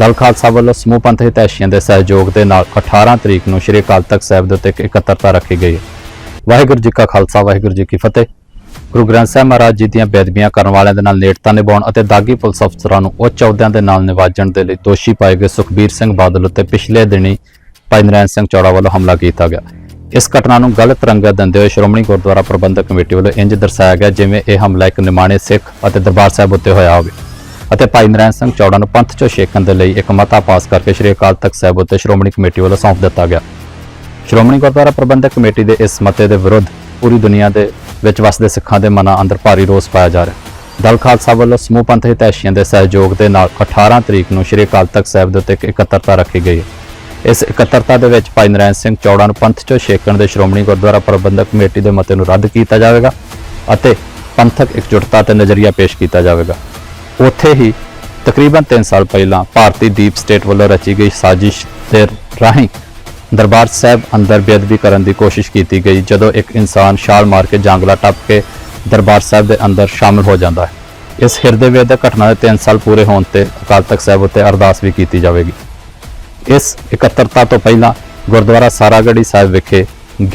ਦਲ ਖਾਲਸਾ ਵੱਲੋਂ ਸਮੂਹ ਪੰਥ ਹਿਤੈਸ਼ੀਆਂ ਦੇ ਸਹਿਯੋਗ ਦੇ ਨਾਲ 18 ਤਰੀਕ ਨੂੰ ਸ੍ਰੀ ਅਕਾਲ ਤਖਤ ਸਾਹਿਬ ਦੇ ਉੱਤੇ ਇੱਕ ਇਕੱਤਰਤਾ ਰੱਖੀ ਗਈ ਹੈ। ਵਾਹਿਗੁਰੂ ਜੀ ਕਾ ਖਾਲਸਾ, ਵਾਹਿਗੁਰੂ ਜੀ ਕੀ ਫਤਿਹ। ਗੁਰੂ ਗ੍ਰੰਥ ਸਾਹਿਬ ਮਹਾਰਾਜ ਜੀ ਦੀਆਂ ਬੇਅਦਬੀਆਂ ਕਰਨ ਵਾਲਿਆਂ ਦੇ ਨਾਲ ਨੇੜਤਾ ਨਿਭਾਉਣ ਅਤੇ ਦਾਗੀ ਪੁਲਿਸ ਅਫਸਰਾਂ ਨੂੰ ਉੱਚ ਅਹੁਦਿਆਂ ਦੇ ਨਾਲ ਨਿਵਾਜਣ ਦੇ ਲਈ ਦੋਸ਼ੀ ਪਾਏ ਗਏ ਸੁਖਬੀਰ ਸਿੰਘ ਬਾਦਲ ਉੱਤੇ ਪਿਛਲੇ ਦਿਨੀ ਭਾਈ ਨਰੈਣ ਸਿੰਘ ਚੌੜਾ ਵੱਲੋਂ ਹਮਲਾ ਕੀਤਾ ਗਿਆ। ਇਸ ਘਟਨਾ ਨੂੰ ਗਲਤ ਰੰਗਤ ਦਿੰਦੇ ਹੋਏ ਸ਼੍ਰੋਮਣੀ ਗੁਰਦੁਆਰਾ ਪ੍ਰਬੰਧਕ ਕਮੇਟੀ ਵੱਲੋਂ ਇੰਜ ਦਰਸਾਇਆ ਗਿਆ ਜਿਵੇਂ ਇਹ ਹਮਲਾ ਇੱਕ ਨਿਮਾਣੇ ਸਿੱਖ ਅਤੇ ਦਰਬਾਰ ਸਾਹਿਬ ਉੱਤੇ ਹੋਇਆ ਹੋਵੇ। ਅਤੇ ਭਾਈ ਨਰੈਣ ਸਿੰਘ ਚੌੜਾ ਨੂੰ ਪੰਥ ਚੋਂ ਛੇਕਣ ਦੇ ਲਈ ਇੱਕ ਮਤਾ ਪਾਸ ਕਰਕੇ ਸ੍ਰੀ ਅਕਾਲ ਤਖਤ ਸਾਹਿਬ ਉੱਤੇ ਸ਼੍ਰੋਮਣੀ ਕਮੇਟੀ ਵੱਲੋਂ ਸੌਂਪ ਦਿੱਤਾ ਗਿਆ। ਸ਼੍ਰੋਮਣੀ ਗੁਰਦੁਆਰਾ ਪ੍ਰਬੰਧਕ ਕਮੇਟੀ ਦੇ ਇਸ ਮਤੇ ਦੇ ਵਿਰੁੱਧ ਪੂਰੀ ਦੁਨੀਆ ਦੇ ਵਿੱਚ ਵਸਦੇ ਸਿੱਖਾਂ ਦੇ ਮਨਾਂ ਅੰਦਰ ਭਾਰੀ ਰੋਸ ਪਾਇਆ ਜਾ ਰਿਹਾ ਦਲ ਖਾਲਸਾ ਵੱਲੋਂ ਸਮੂਹ ਪੰਥ ਹਿਤੈਸ਼ੀਆਂ ਦੇ ਸਹਿਯੋਗ ਦੇ ਨਾਲ 18 ਤਰੀਕ ਨੂੰ ਸ੍ਰੀ ਅਕਾਲ ਤਖਤ ਸਾਹਿਬ ਦੇ ਉੱਤੇ ਇੱਕ ਇਕੱਤਰਤਾ ਰੱਖੀ ਗਈ ਹੈ। ਇਸ ਇਕੱਤਰਤਾ ਦੇ ਵਿੱਚ ਭਾਈ ਨਰੈਣ ਸਿੰਘ ਚੌੜਾ ਨੂੰ ਪੰਥ ਚੋਂ ਛੇਕਣ ਦੇ ਸ਼੍ਰੋਮਣੀ ਗੁਰਦੁਆਰਾ ਪ੍ਰਬੰਧਕ ਕਮੇਟੀ ਦੇ ਮਤੇ ਨੂੰ ਰੱਦ ਕੀਤਾ ਜਾਵੇਗਾ ਅਤੇ ਪੰਥਕ ਇਕਜੁੱਟਤਾ ਤੇ ਨਜ਼ਰੀਆ ਪੇਸ਼ ਕੀਤਾ ਜਾਵੇਗਾ। ਉੱਥੇ ਹੀ ਤਕਰੀਬਨ 3 ਸਾਲ ਪਹਿਲਾਂ ਭਾਰਤੀ ਦੀਪ ਸਟੇਟ ਵੱਲੋਂ ਰਚੀ ਗਈ ਸਾਜ਼ਿਸ਼ ਦੇ ਰਾਹੀਂ ਦਰਬਾਰ ਸਾਹਿਬ ਅੰਦਰ ਬੇਅਦਬੀ ਕਰਨ ਦੀ ਕੋਸ਼ਿਸ਼ ਕੀਤੀ ਗਈ, ਜਦੋਂ ਇੱਕ ਇਨਸਾਨ ਛਾਲ ਮਾਰ ਕੇ ਜੰਗਲਾ ਟੱਪ ਕੇ ਦਰਬਾਰ ਸਾਹਿਬ ਦੇ ਅੰਦਰ ਸ਼ਾਮਲ ਹੋ ਜਾਂਦਾ ਹੈ। ਇਸ ਹਿਰਦੇ ਵੇਦਕ ਘਟਨਾ ਦੇ 3 ਸਾਲ ਪੂਰੇ ਹੋਣ ਤੇ ਅਕਾਲ ਤਖਤ ਸਾਹਿਬ ਉੱਤੇ ਅਰਦਾਸ ਵੀ ਕੀਤੀ ਜਾਵੇਗੀ। ਇਸ ਇਕੱਤਰਤਾ ਤੋਂ ਪਹਿਲਾਂ ਗੁਰਦੁਆਰਾ ਸਾਰਾਗੜੀ ਸਾਹਿਬ ਵਿਖੇ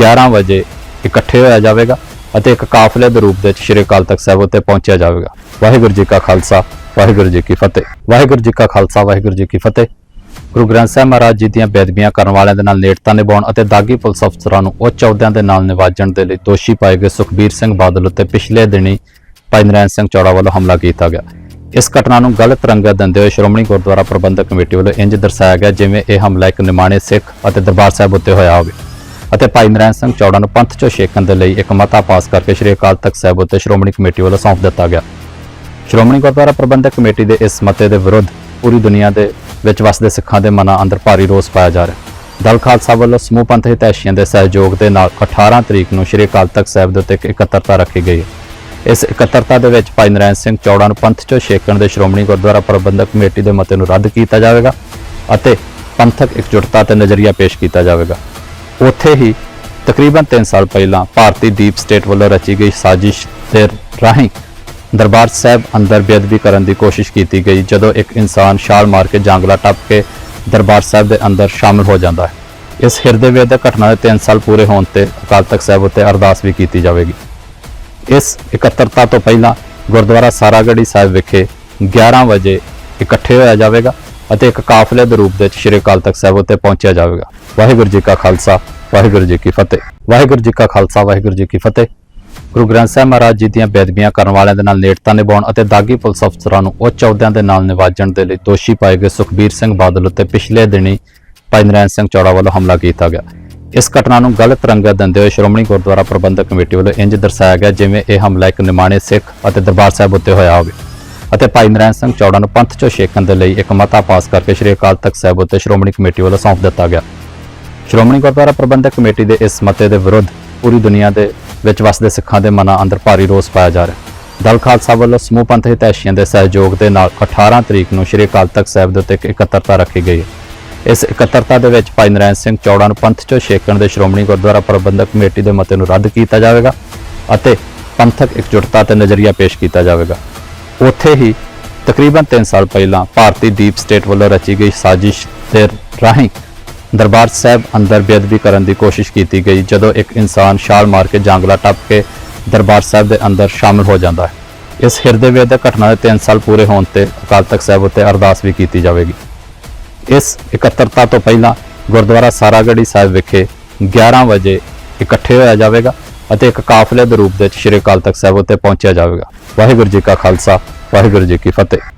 11 ਵਜੇ ਇਕੱਠੇ ਹੋਇਆ ਜਾਵੇਗਾ। ਅਤੇ ਇੱਕ ਕਾਫਲੇ ਦੇ ਰੂਪ ਵਿੱਚ ਸ਼੍ਰੀ ਅਕਾਲ ਤਖਤ ਸਾਹਿਬ ਉੱਤੇ ਪਹੁੰਚਿਆ ਜਾਵੇਗਾ। ਵਾਹਿਗੁਰੂ ਜੀ ਕਾ ਖਾਲਸਾ, ਵਾਹਿਗੁਰੂ ਜੀ ਕੀ ਫਤਿਹ। ਵਾਹਿਗੁਰੂ ਜੀ ਕਾ ਖਾਲਸਾ, ਵਾਹਿਗੁਰੂ ਜੀ ਕੀ ਫਤਿਹ। ਗੁਰੂ ਗ੍ਰੰਥ ਸਾਹਿਬ ਮਹਾਰਾਜ ਜੀ ਦੀਆਂ ਬੇਦਬੀਆਂ ਕਰਨ ਵਾਲਿਆਂ ਦੇ ਨਾਲ ਨੇੜਤਾ ਨਿਭਾਉਣ ਅਤੇ ਦਾਗੀ ਪੁਲਿਸ ਅਫਸਰਾਂ ਨੂੰ ਉੱਚ ਅਹੁਦਿਆਂ ਦੇ ਨਾਲ ਨਿਵਾਜਣ ਦੇ ਲਈ ਦੋਸ਼ੀ ਪਾਏ ਗਏ ਸੁਖਬੀਰ ਸਿੰਘ ਬਾਦਲ ਉੱਤੇ ਪਿਛਲੇ ਦਿਨੀ ਭਾਈ ਨਰੈਣ ਸਿੰਘ ਚੌੜਾ ਵੱਲੋਂ ਹਮਲਾ ਕੀਤਾ ਗਿਆ। ਇਸ ਘਟਨਾ ਨੂੰ ਗਲਤ ਰੰਗਤ ਦਿੰਦੇ ਹੋਏ ਸ਼੍ਰੋਮਣੀ ਗੁਰਦੁਆਰਾ ਪ੍ਰਬੰਧਕ ਕਮੇਟੀ ਵੱਲੋਂ ਇੰਜ ਦਰਸਾਇਆ ਗਿਆ ਜਿਵੇਂ ਇਹ ਹਮਲਾ ਇੱਕ ਨਿਮਾਣੇ ਸਿੱਖ ਅਤੇ ਦਰਬਾਰ ਸਾਹਿਬ ਉੱਤੇ ਹੋਇਆ ਹੋਵੇ। ਅਤੇ ਭਾਈ ਨਰੈਣ ਸਿੰਘ ਚੌੜਾ ਨੂੰ ਪੰਥ ਚੋਂ ਛੇਕਣ ਦੇ ਲਈ ਇੱਕ ਮਤਾ ਪਾਸ ਕਰਕੇ ਸ੍ਰੀ ਅਕਾਲ ਤਖਤ ਸਾਹਿਬ ਉੱਤੇ ਸ਼੍ਰੋਮਣੀ ਕਮੇਟੀ ਵੱਲੋਂ ਸੌਂਪ ਦਿੱਤਾ ਗਿਆ। ਸ਼੍ਰੋਮਣੀ ਗੁਰਦੁਆਰਾ ਪ੍ਰਬੰਧਕ ਕਮੇਟੀ ਦੇ ਇਸ ਮਤੇ ਦੇ ਵਿਰੁੱਧ ਪੂਰੀ ਦੁਨੀਆ ਦੇ ਵਿੱਚ ਵਸਦੇ ਸਿੱਖਾਂ ਦੇ ਮਨਾਂ ਅੰਦਰ ਭਾਰੀ ਰੋਸ ਪਾਇਆ ਜਾ ਰਿਹਾ। ਦਲ ਖਾਲਸਾ ਵੱਲੋਂ ਸਮੂਹ ਪੰਥ ਹਿਤੈਸ਼ੀਆਂ ਦੇ ਸਹਿਯੋਗ ਦੇ ਨਾਲ 18 ਤਰੀਕ ਨੂੰ ਸ੍ਰੀ ਅਕਾਲ ਤਖਤ ਸਾਹਿਬ ਦੇ ਉੱਤੇ ਇੱਕ ਇਕੱਤਰਤਾ ਰੱਖੀ ਗਈ ਹੈ। ਇਸ ਇਕੱਤਰਤਾ ਦੇ ਵਿੱਚ ਭਾਈ ਨਰੈਣ ਸਿੰਘ ਚੌੜਾ ਨੂੰ ਪੰਥ ਚੋਂ ਛੇਕਣ ਦੇ ਸ਼੍ਰੋਮਣੀ ਗੁਰਦੁਆਰਾ ਪ੍ਰਬੰਧਕ ਕਮੇਟੀ ਦੇ ਮਤੇ ਨੂੰ ਰੱਦ ਕੀਤਾ ਜਾਵੇਗਾ ਅਤੇ ਪੰਥਕ ਇਕਜੁੱਟਤਾ ਤੇ ਨਜ਼ਰੀਆ ਪੇਸ਼ ਕੀਤਾ ਜਾਵੇਗਾ। ਉੱਥੇ ਹੀ ਤਕਰੀਬਨ 3 ਸਾਲ ਪਹਿਲਾਂ ਭਾਰਤੀ ਡੀਪ ਸਟੇਟ ਵੱਲੋਂ ਰਚੀ ਗਈ ਸਾਜ਼ਿਸ਼ ਦੇ ਰਾਹੀਂ ਦਰਬਾਰ ਸਾਹਿਬ ਅੰਦਰ ਬੇਅਦਬੀ ਕਰਨ ਦੀ ਕੋਸ਼ਿਸ਼ ਕੀਤੀ ਗਈ, ਜਦੋਂ ਇੱਕ ਇਨਸਾਨ ਛਾਲ ਮਾਰ ਕੇ ਜੰਗਲਾ ਟੱਪ ਕੇ ਦਰਬਾਰ ਸਾਹਿਬ ਦੇ ਅੰਦਰ ਸ਼ਾਮਲ ਹੋ ਜਾਂਦਾ ਹੈ। ਇਸ ਹਿਰਦੇ ਵੇਦਕ ਘਟਨਾ ਦੇ 3 ਸਾਲ ਪੂਰੇ ਹੋਣ ਤੇ ਅਕਾਲ ਤਖਤ ਸਾਹਿਬ ਉੱਤੇ ਅਰਦਾਸ ਵੀ ਕੀਤੀ ਜਾਵੇਗੀ। ਇਸ ਇਕੱਤਰਤਾ ਤੋਂ ਪਹਿਲਾਂ ਗੁਰਦੁਆਰਾ ਸਾਰਾਗੜੀ ਸਾਹਿਬ ਵਿਖੇ 11 ਵਜੇ ਇਕੱਠੇ ਹੋਇਆ ਜਾਵੇਗਾ। ਅਤੇ ਇੱਕ ਕਾਫਲੇ ਦੇ ਰੂਪ ਵਿੱਚ ਸ੍ਰੀ ਅਕਾਲ ਤਖਤ ਸਾਹਿਬ ਉੱਤੇ ਪਹੁੰਚਿਆ ਜਾਵੇਗਾ। ਵਾਹਿਗੁਰੂ ਜੀ ਕਾ ਖਾਲਸਾ, ਵਾਹਿਗੁਰੂ ਜੀ ਕੀ ਫਤਿਹ। ਵਾਹਿਗੁਰੂ ਜੀ ਕਾ ਖਾਲਸਾ, ਵਾਹਿਗੁਰੂ ਜੀ ਕੀ ਫਤਿਹ। ਗੁਰੂ ਗ੍ਰੰਥ ਸਾਹਿਬ ਮਹਾਰਾਜ ਜੀ ਦੀਆਂ ਬੇਅਦਬੀਆਂ ਕਰਨ ਵਾਲਿਆਂ ਦੇ ਨਾਲ ਨੇੜਤਾ ਨਿਭਾਉਣ ਅਤੇ ਦਾਗੀ ਪੁਲਿਸ ਅਫਸਰਾਂ ਨੂੰ ਉੱਚ ਅਹੁਦਿਆਂ ਦੇ ਨਾਲ ਨਿਵਾਜਣ ਦੇ ਲਈ ਦੋਸ਼ੀ ਪਾਏ ਗਏ ਸੁਖਬੀਰ ਸਿੰਘ ਬਾਦਲ ਉੱਤੇ ਪਿਛਲੇ ਦਿਨੀ ਭਾਈ ਨਰੈਣ ਸਿੰਘ ਚੌੜਾ ਵੱਲੋਂ ਹਮਲਾ ਕੀਤਾ ਗਿਆ। ਇਸ ਘਟਨਾ ਨੂੰ ਗਲਤ ਰੰਗਤ ਦਿੰਦੇ ਹੋਏ ਸ਼੍ਰੋਮਣੀ ਗੁਰਦੁਆਰਾ ਪ੍ਰਬੰਧਕ ਕਮੇਟੀ ਵੱਲੋਂ ਇੰਜ ਦਰਸਾਇਆ ਗਿਆ ਜਿਵੇਂ ਇਹ ਹਮਲਾ ਇੱਕ ਨਿਮਾਣੇ ਸਿੱਖ ਅਤੇ ਦਰਬਾਰ ਸਾਹਿਬ ਉੱਤੇ ਹੋਇਆ ਹੋਵੇ। ਅਤੇ ਭਾਈ ਨਰੈਣ ਸਿੰਘ ਚੌੜਾ ਨੂੰ ਪੰਥ ਚੋਂ ਛੇਕਣ ਦੇ ਲਈ ਇੱਕ ਮਤਾ ਪਾਸ ਕਰਕੇ ਸ੍ਰੀ ਅਕਾਲ ਤਖਤ ਸਾਹਿਬ ਉੱਤੇ ਸ਼੍ਰੋਮਣੀ ਕਮੇਟੀ ਵੱਲੋਂ ਸੌਂਪ ਦਿੱਤਾ ਗਿਆ। ਸ਼੍ਰੋਮਣੀ ਗੁਰਦੁਆਰਾ ਪ੍ਰਬੰਧਕ ਕਮੇਟੀ ਦੇ ਇਸ ਮਤੇ ਦੇ ਵਿਰੁੱਧ ਪੂਰੀ ਦੁਨੀਆ ਦੇ ਵਿੱਚ ਵਸਦੇ ਸਿੱਖਾਂ ਦੇ ਮਨਾਂ ਅੰਦਰ ਭਾਰੀ ਰੋਸ ਪਾਇਆ ਜਾ ਰਿਹਾ ਦਲ ਖਾਲਸਾ ਵੱਲੋਂ ਸਮੂਹ ਪੰਥ ਹਿਤੈਸ਼ੀਆਂ ਦੇ ਸਹਿਯੋਗ ਦੇ ਨਾਲ 18 ਤਰੀਕ ਨੂੰ ਸ੍ਰੀ ਅਕਾਲ ਤਖਤ ਸਾਹਿਬ ਦੇ ਉੱਤੇ ਇੱਕ ਇਕੱਤਰਤਾ ਰੱਖੀ ਗਈ ਹੈ। ਇਸ ਇਕੱਤਰਤਾ ਦੇ ਵਿੱਚ ਭਾਈ ਨਰੈਣ ਸਿੰਘ ਚੌੜਾ ਨੂੰ ਪੰਥ ਚੋਂ ਛੇਕਣ ਦੇ ਸ਼੍ਰੋਮਣੀ ਗੁਰਦੁਆਰਾ ਪ੍ਰਬੰਧਕ ਕਮੇਟੀ ਦੇ ਮਤੇ ਨੂੰ ਰੱਦ ਕੀਤਾ ਜਾਵੇਗਾ ਅਤੇ ਪੰਥਕ ਇਕਜੁੱਟਤਾ ਤੇ ਨਜ਼ਰੀਆ ਪੇਸ਼ ਕੀਤਾ ਜਾਵੇਗਾ। ਉੱਥੇ ਹੀ ਤਕਰੀਬਨ 3 ਸਾਲ ਪਹਿਲਾਂ ਭਾਰਤੀ ਡੀਪ ਸਟੇਟ ਵੱਲੋਂ ਰਚੀ ਗਈ ਸਾਜ਼ਿਸ਼ ਦੇ ਰਾਹੀਂ ਦਰਬਾਰ ਸਾਹਿਬ ਅੰਦਰ ਬੇਅਦਬੀ ਕਰਨ ਦੀ ਕੋਸ਼ਿਸ਼ ਕੀਤੀ ਗਈ, ਜਦੋਂ ਇੱਕ ਇਨਸਾਨ ਛਾਲ ਮਾਰ ਕੇ ਜੰਗਲਾ ਟੱਪ ਕੇ ਦਰਬਾਰ ਸਾਹਿਬ ਦੇ ਅੰਦਰ ਸ਼ਾਮਲ ਹੋ ਜਾਂਦਾ ਹੈ। ਇਸ ਹਿਰਦੇ ਵੇਦਕ ਘਟਨਾ ਦੇ 3 ਸਾਲ ਪੂਰੇ ਹੋਣ ਤੇ ਅਕਾਲ ਤਖਤ ਸਾਹਿਬ ਉੱਤੇ ਅਰਦਾਸ ਵੀ ਕੀਤੀ ਜਾਵੇਗੀ। ਇਸ ਇਕੱਤਰਤਾ ਤੋਂ ਪਹਿਲਾਂ ਗੁਰਦੁਆਰਾ ਸਾਰਾਗੜੀ ਸਾਹਿਬ ਵਿਖੇ 11 ਵਜੇ ਇਕੱਠੇ ਹੋਇਆ ਜਾਵੇਗਾ। ਅਤੇ ਇੱਕ ਕਾਫਲੇ ਦੇ ਰੂਪ ਵਿੱਚ ਸ੍ਰੀ ਅਕਾਲ ਤਖਤ ਸਾਹਿਬ ਉੱਤੇ ਪਹੁੰਚਿਆ ਜਾਵੇਗਾ। ਵਾਹਿਗੁਰੂ ਜੀ ਕਾ ਖਾਲਸਾ, ਵਾਹਿਗੁਰੂ ਜੀ ਕੀ ਫਤਿਹ।